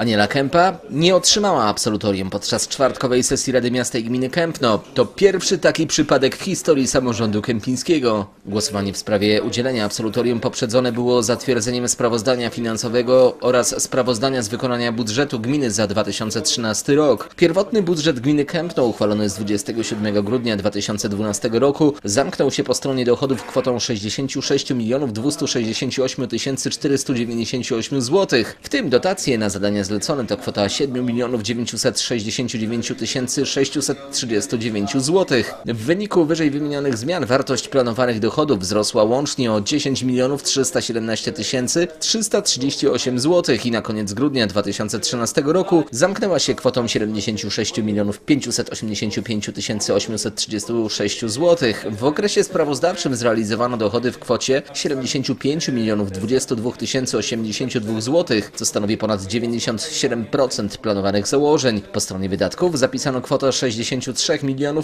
Aniela Kępa nie otrzymała absolutorium podczas czwartkowej sesji Rady Miasta i Gminy Kępno. To pierwszy taki przypadek w historii samorządu kępińskiego. Głosowanie w sprawie udzielenia absolutorium poprzedzone było zatwierdzeniem sprawozdania finansowego oraz sprawozdania z wykonania budżetu gminy za 2013 rok. Pierwotny budżet gminy Kępno uchwalony z 27 grudnia 2012 roku zamknął się po stronie dochodów kwotą 66 268 498 zł, w tym dotacje na zadania zlecone to kwota 7 969 639 zł. W wyniku wyżej wymienionych zmian wartość planowanych dochodów wzrosła łącznie o 10 317 338 zł i na koniec grudnia 2013 roku zamknęła się kwotą 76 585 836 zł. W okresie sprawozdawczym zrealizowano dochody w kwocie 75 22 082 zł, co stanowi ponad 97% planowanych założeń. Po stronie wydatków zapisano kwotę 63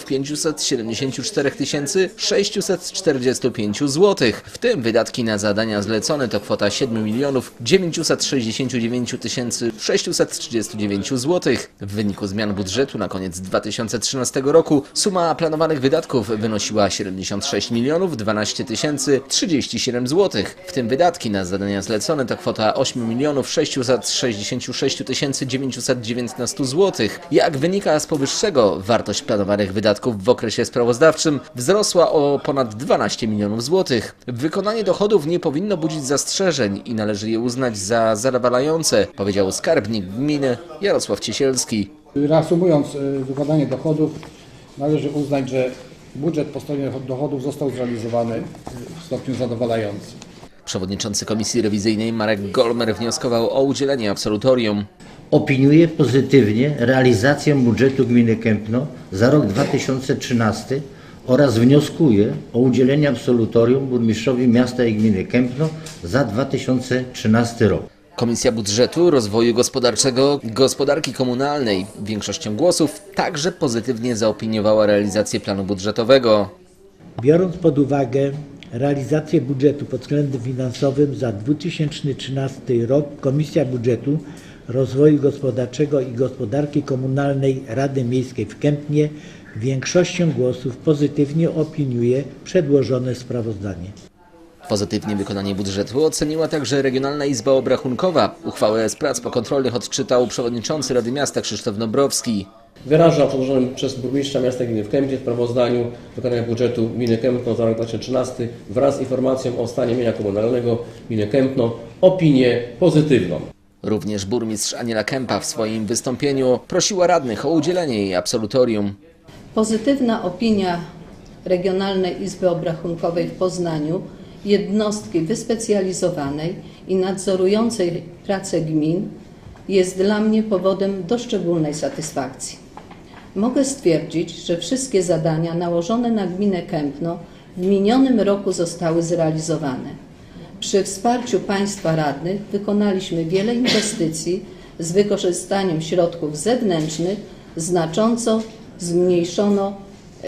574 645 zł. W tym wydatki na zadania zlecone to kwota 7 969 639 zł. W wyniku zmian budżetu na koniec 2013 roku suma planowanych wydatków wynosiła 76 12 037 zł. W tym wydatki na zadania zlecone to kwota 8 666 919 zł. Jak wynika z powyższego, wartość planowanych wydatków w okresie sprawozdawczym wzrosła o ponad 12 milionów złotych. Wykonanie dochodów nie powinno budzić zastrzeżeń i należy je uznać za zadowalające, powiedział skarbnik gminy Jarosław Ciesielski. Reasumując y, wykonanie dochodów, należy uznać, że budżet po stronie dochodów został zrealizowany y, w stopniu zadowalającym. Przewodniczący Komisji Rewizyjnej Marek Golmer wnioskował o udzielenie absolutorium. Opiniuje pozytywnie realizację budżetu gminy Kępno za rok 2013 oraz wnioskuje o udzielenie absolutorium burmistrzowi miasta i gminy Kępno za 2013 rok. Komisja Budżetu, Rozwoju Gospodarczego, Gospodarki Komunalnej większością głosów także pozytywnie zaopiniowała realizację planu budżetowego. Biorąc pod uwagę realizację budżetu pod względem finansowym za 2013 rok, Komisja Budżetu, Rozwoju Gospodarczego i Gospodarki Komunalnej Rady Miejskiej w Kępnie większością głosów pozytywnie opiniuje przedłożone sprawozdanie. Pozytywnie wykonanie budżetu oceniła także Regionalna Izba Obrachunkowa. Uchwałę z prac pokontrolnych odczytał przewodniczący Rady Miasta Krzysztof Dąbrowski. Wyraża w przedłożonym przez burmistrza miasta gminy w Kępie sprawozdaniu wykonania budżetu gminy Kępno za rok 2013 wraz z informacją o stanie mienia komunalnego gminy Kępno opinię pozytywną. Również burmistrz Aniela Kępa w swoim wystąpieniu prosiła radnych o udzielenie jej absolutorium. Pozytywna opinia Regionalnej Izby Obrachunkowej w Poznaniu, jednostki wyspecjalizowanej i nadzorującej pracę gmin, jest dla mnie powodem do szczególnej satysfakcji. Mogę stwierdzić, że wszystkie zadania nałożone na gminę Kępno w minionym roku zostały zrealizowane. Przy wsparciu Państwa radnych wykonaliśmy wiele inwestycji z wykorzystaniem środków zewnętrznych, znacząco zmniejszono,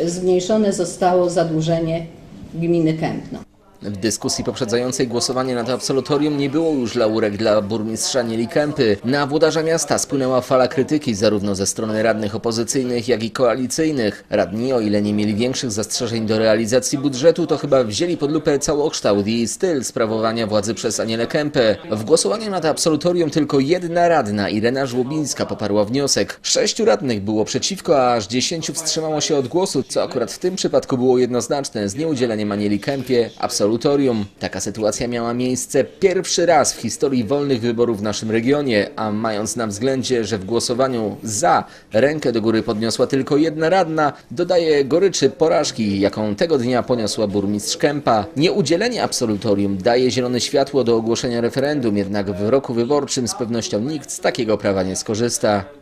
zmniejszone zostało zadłużenie gminy Kępno. W dyskusji poprzedzającej głosowanie nad absolutorium nie było już laurek dla burmistrza Nieli Kępy. Na włodarza miasta spłynęła fala krytyki zarówno ze strony radnych opozycyjnych, jak i koalicyjnych. Radni, o ile nie mieli większych zastrzeżeń do realizacji budżetu, to chyba wzięli pod lupę całokształt i styl sprawowania władzy przez Anielę Kępę. W głosowaniu nad absolutorium tylko jedna radna, Irena Żłobińska, poparła wniosek. Sześciu radnych było przeciwko, a aż dziesięciu wstrzymało się od głosu, co akurat w tym przypadku było jednoznaczne z nieudzieleniem Anieli Kępie absolutorium. Taka sytuacja miała miejsce pierwszy raz w historii wolnych wyborów w naszym regionie, a mając na względzie, że w głosowaniu za rękę do góry podniosła tylko jedna radna, dodaje goryczy porażki, jaką tego dnia poniosła burmistrz Kępa. Nieudzielenie absolutorium daje zielone światło do ogłoszenia referendum, jednak w roku wyborczym z pewnością nikt z takiego prawa nie skorzysta.